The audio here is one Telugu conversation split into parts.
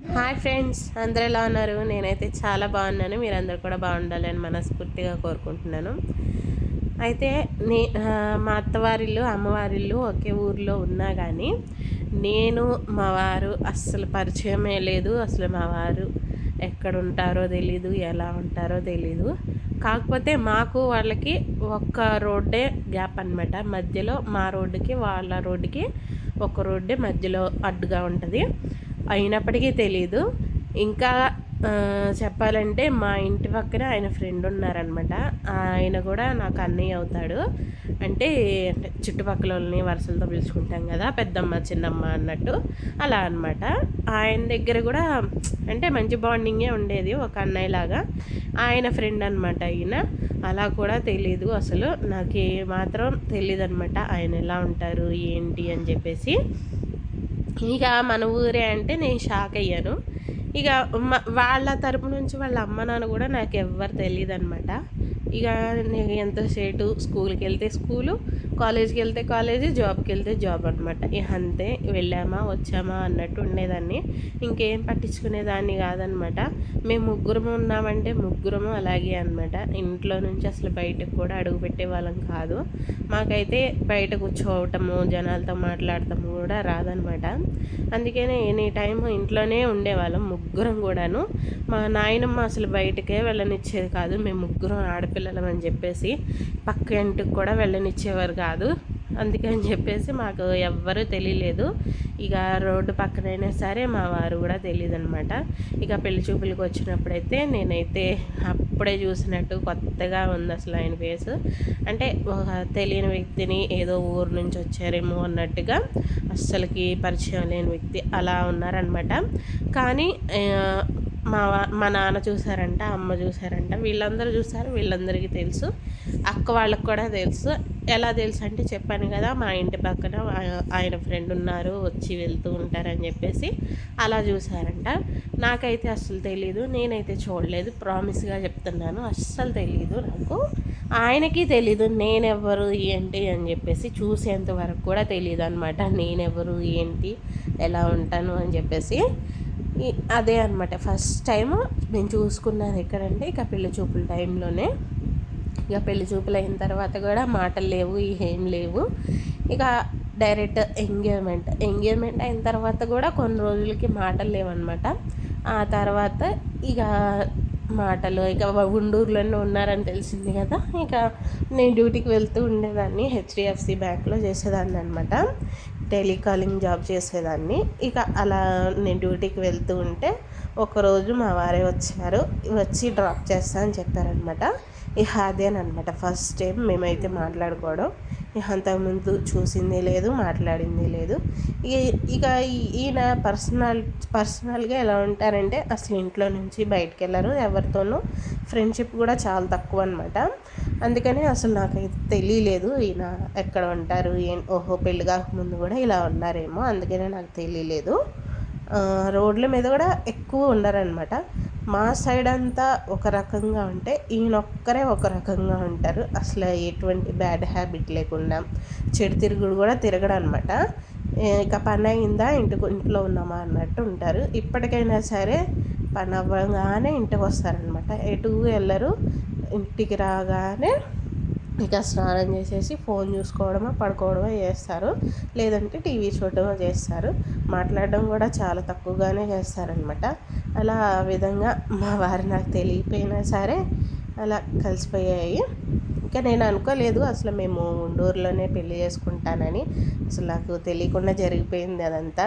హాయ్ ఫ్రెండ్స్ అందరు ఎలా ఉన్నారు? నేనైతే చాలా బాగున్నాను. మీరందరూ కూడా బాగుండాలని మనస్ఫూర్తిగా కోరుకుంటున్నాను. అయితే నే మా అత్తవారిల్లు అమ్మవారిల్లు ఒకే ఊర్లో ఉన్నా కానీ నేను మా వారు అస్సలు పరిచయమే లేదు. అసలు మా వారు ఎక్కడ ఉంటారో తెలీదు ఎలా ఉంటారో తెలీదు. కాకపోతే మాకు వాళ్ళకి ఒక్క రోడ్డే గ్యాప్ అనమాట మధ్యలో మా రోడ్డుకి వాళ్ళ రోడ్డుకి ఒక రోడ్డే మధ్యలో అడ్డుగా ఉంటుంది. అయినప్పటికీ తెలీదు. ఇంకా చెప్పాలంటే మా ఇంటి పక్కన ఆయన ఫ్రెండ్ ఉన్నారనమాట ఆయన కూడా నాకు అన్నయ్య అవుతాడు. అంటే అంటే చుట్టుపక్కల వాళ్ళని వరుసలతో పిలుచుకుంటాం కదా పెద్దమ్మ చిన్నమ్మ అన్నట్టు. అలా అనమాట ఆయన దగ్గర కూడా అంటే మంచి బాండింగే ఉండేది ఒక అన్నయ్య లాగా ఆయన ఫ్రెండ్ అనమాట ఈయన. అలా కూడా తెలీదు అసలు. నాకు మాత్రం తెలియదు అనమాట ఆయన ఎలా ఉంటారు ఏంటి అని చెప్పేసి. ఇక మన ఊరే అంటే నేను షాక్ అయ్యాను. ఇక వాళ్ళ తరపు నుంచి వాళ్ళ అమ్మ నాన్న కూడా నాకు ఎవ్వరు తెలియదు అనమాట ఇక నేను ఎంతసేటు స్కూల్కి వెళ్తే స్కూలు కాలేజ్కి వెళ్తే కాలేజీ జాబ్కి వెళ్తే జాబ్ అనమాట ఇక అంతే వెళ్ళామా వచ్చామా అన్నట్టు ఉండేదాన్ని. ఇంకేం పట్టించుకునేదాన్ని కాదనమాట మేము ముగ్గురము ఉన్నామంటే ముగ్గురము అలాగే అనమాట ఇంట్లో నుంచి అసలు బయటకు కూడా అడుగు పెట్టే వాళ్ళం కాదు. మాకైతే బయట కూర్చోవటము జనాలతో మాట్లాడటము కూడా రాదనమాట అందుకనే ఎనీ టైం ఇంట్లోనే ఉండేవాళ్ళం. ముగ్గురం కూడాను. మా నాయనమ్మ అసలు బయటకే వెళ్ళనిచ్చేది కాదు. మేము ముగ్గురం ఆడపిల్లలం అని చెప్పేసి పక్క ఇంటికి కూడా వెళ్ళనిచ్చేవారు కాదు. అందుకని చెప్పేసి మాకు ఎవ్వరూ తెలియలేదు. ఇక రోడ్డు పక్కనైనా సరే మా వారు కూడా తెలియదు అనమాట ఇక పెళ్ళి చూపులకు వచ్చినప్పుడైతే నేనైతే అప్పుడే చూసినట్టు కొత్తగా ఉంది అసలు ఆయన ఫేస్. అంటే ఒక తెలియని వ్యక్తిని ఏదో ఊరు నుంచి వచ్చారేమో అన్నట్టుగా అస్సలకి పరిచయం లేని వ్యక్తి అలా ఉన్నారనమాట. కానీ మా మా నాన్న చూసారంట అమ్మ చూసారంట వీళ్ళందరూ చూసారు వీళ్ళందరికీ తెలుసు అక్క వాళ్ళకి కూడా తెలుసు. ఎలా తెలుసు అంటే చెప్పాను కదా మా ఇంటి పక్కన ఆయన ఫ్రెండ్ ఉన్నారు వచ్చి వెళ్తూ ఉంటారని చెప్పేసి అలా చూసారంట నాకైతే అస్సలు తెలీదు నేనైతే చూడలేదు ప్రామిస్గా చెప్తున్నాను అస్సలు తెలీదు నాకు. ఆయనకి తెలీదు నేనెవరు ఏంటి అని చెప్పేసి చూసేంత వరకు కూడా తెలియదు అనమాట నేనెవరు ఏంటి ఎలా ఉంటాను అని చెప్పేసి. అదే అనమాట ఫస్ట్ టైం నేను చూసుకున్నది ఎక్కడంటే ఇక చూపుల టైంలోనే ఇక పెళ్ళి చూపులు అయిన తర్వాత కూడా మాటలు లేవు ఏం లేవు. ఇక డైరెక్ట్ ఎంగేజ్మెంట్. ఎంగేజ్మెంట్ అయిన తర్వాత కూడా కొన్ని రోజులకి మాటలు లేవన్నమాట. ఆ తర్వాత ఇక మాటలు ఇక ఉండూరులోనే ఉన్నారని తెలిసింది కదా. ఇక నేను డ్యూటీకి వెళ్తూ ఉండేదాన్ని హెచ్డిఎఫ్సి బ్యాంక్లో చేసేదాన్ని అనమాట టెలికాలింగ్ జాబ్ చేసేదాన్ని. ఇక అలా నేను డ్యూటీకి వెళ్తూ ఉంటే ఒకరోజు మా వారే వచ్చారు వచ్చి డ్రాప్ చేస్తా అని చెప్పారనమాట ఇక అదేనమాట ఫస్ట్ టైం మేమైతే మాట్లాడుకోవడం. అంతకుముందు చూసింది లేదు మాట్లాడింది లేదు. ఇక ఈ- ఈయన పర్సనల్ పర్సనల్గా ఎలా ఉంటారంటే అసలు ఇంట్లో నుంచి బయటకు వెళ్ళరు ఎవరితోనూ ఫ్రెండ్షిప్ కూడా చాలా తక్కువ అనమాట అందుకని అసలు నాకైతే తెలియలేదు ఈయన ఎక్కడ ఉంటారు ఏం ఓహో పెళ్ళి కాకముందు కూడా ఇలా ఉన్నారేమో అందుకనే నాకు తెలియలేదు. రోడ్ల మీద కూడా ఎక్కువ ఉండరనమాట మా సైడ్ అంతా ఒక రకంగా ఉంటే ఈయన ఒక్కరే ఒక రకంగా ఉంటారు. అసలు ఎటువంటి బ్యాడ్ హ్యాబిట్ లేకుండా చెడు తిరుగుడు కూడా తిరగడం అనమాట ఇక పని అయిందా? ఇంటికి ఇంట్లో ఉన్నామా? అన్నట్టు ఉంటారు. ఇప్పటికైనా సరే పని అవ్వగానే ఇంటికి వస్తారనమాట. ఎటు వెళ్ళరు? ఇంటికి రాగానే ఇక స్నానం చేసేసి ఫోన్ చూసుకోవడమో పడుకోవడమో చేస్తారు. లేదంటే టీవీ చూడటమో చేస్తారు. మాట్లాడడం కూడా చాలా తక్కువగానే చేస్తారనమాట అలా ఆ విధంగా మా వారు నాకు తెలియపోయినా సరే అలా కలిసిపోయాయి. ఇంకా నేను అనుకోలేదు అసలు మేము ఉండూరులోనే పెళ్ళి చేసుకుంటానని. అసలు నాకు తెలియకుండా జరిగిపోయింది అదంతా.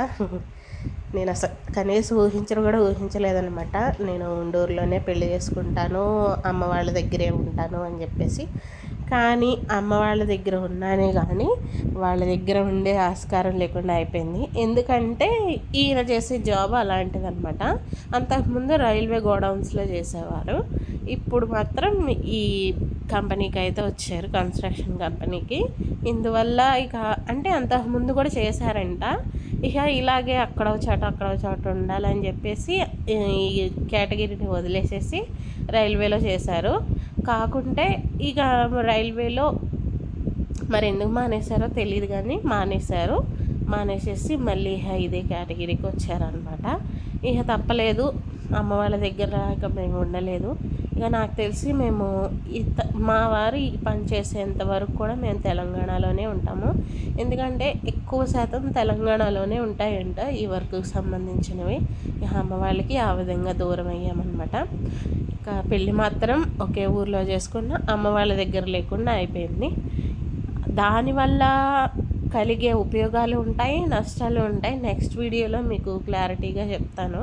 నేను అసలు కనీసం ఊహించడం కూడా ఊహించలేదనమాట నేను ఉండూరులోనే పెళ్ళి చేసుకుంటాను అమ్మ వాళ్ళ దగ్గరే ఉంటాను అని చెప్పేసి. కానీ అమ్మ వాళ్ళ దగ్గర ఉన్నానే కానీ వాళ్ళ దగ్గర ఉండే ఆస్కారం లేకుండా అయిపోయింది. ఎందుకంటే ఈయన చేసే జాబ్ అలాంటిదన్నమాట. అంతకుముందు రైల్వే గోడౌన్స్లో చేసేవారు. ఇప్పుడు మాత్రం ఈ కంపెనీకి అయితే వచ్చారు కన్స్ట్రక్షన్ కంపెనీకి. ఇందువల్ల ఇక అంటే అంతకుముందు కూడా చేశారంట. ఇక ఇలాగే అక్కడ ఒక చోట అక్కడ ఒక చోట ఉండాలని చెప్పేసి ఈ కేటగిరీని వదిలేసేసి రైల్వేలో చేశారు. కాకుంటే ఇక రైల్వేలో మరి ఎందుకు మానేశారో తెలియదు కానీ మానేశారు. మానేసేసి మళ్ళీ ఇదే కేటగిరీకి వచ్చారనమాట ఇక తప్పలేదు. అమ్మ వాళ్ళ దగ్గర రాక మేము ఉండలేదు. ఇక నాకు తెలిసి మేము ఇంత మా వారు పనిచేసేంత పని వరకు కూడా మేము తెలంగాణలోనే ఉంటాము. ఎందుకంటే ఎక్కువ శాతం తెలంగాణలోనే ఉంటాయంట ఈ వర్క్కి సంబంధించినవి. ఇక అమ్మ వాళ్ళకి ఆ విధంగా దూరం అయ్యామన్నమాట. ఇక పెళ్ళి మాత్రం ఒకే ఊర్లో చేసుకున్న అమ్మ వాళ్ళ దగ్గర లేకుండా అయిపోయింది. దానివల్ల కలిగే ఉపయోగాలు ఉంటాయి నష్టాలు ఉంటాయి. నెక్స్ట్ వీడియోలో మీకు క్లారిటీగా చెప్తాను.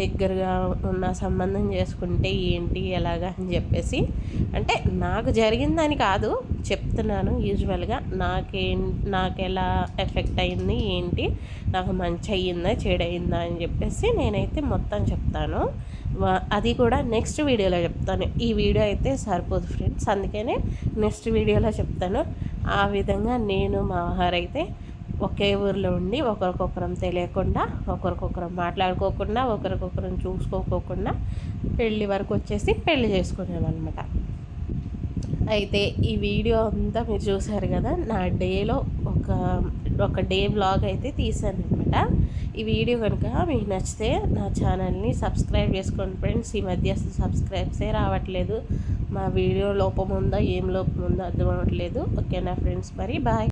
దగ్గరగా ఉన్న సంబంధం చేసుకుంటే ఏంటి ఎలాగా అని చెప్పేసి. అంటే నాకు జరిగిందని కాదు చెప్తున్నాను యూజువల్గా. నాకేం నాకు ఎలా ఎఫెక్ట్ అయింది ఏంటి నాకు మంచి అయ్యిందా చెడయిందా అని చెప్పేసి నేనైతే మొత్తం చెప్తాను. అది కూడా నెక్స్ట్ వీడియోలో చెప్తాను. ఈ వీడియో అయితే సరిపోదు ఫ్రెండ్స్ అందుకనే నెక్స్ట్ వీడియోలో చెప్తాను. ఆ విధంగా నేను మా అయితే ఒకే ఊరిలో ఉండి ఒకరికొకరం తెలియకుండా ఒకరికొకరం మాట్లాడుకోకుండా ఒకరికొకరం చూసుకోకోకుండా పెళ్ళి వరకు వచ్చేసి పెళ్ళి చేసుకున్నామన్నమాట అయితే ఈ వీడియో అంతా మీరు చూసారు కదా నా డేలో ఒక ఒక డే బ్లాగ్ అయితే తీసాను అనమాట ఈ వీడియో కనుక మీకు నచ్చితే నా ఛానల్ని సబ్స్క్రైబ్ చేసుకోండి ఫ్రెండ్స్. ఈ మధ్య అసలు సబ్స్క్రైబ్సే రావట్లేదు. మా వీడియో లోపం ఉందా ఏం లోపం ఉందో అర్థం అవ్వట్లేదు. ఓకేనా ఫ్రెండ్స్? మరి బాయ్.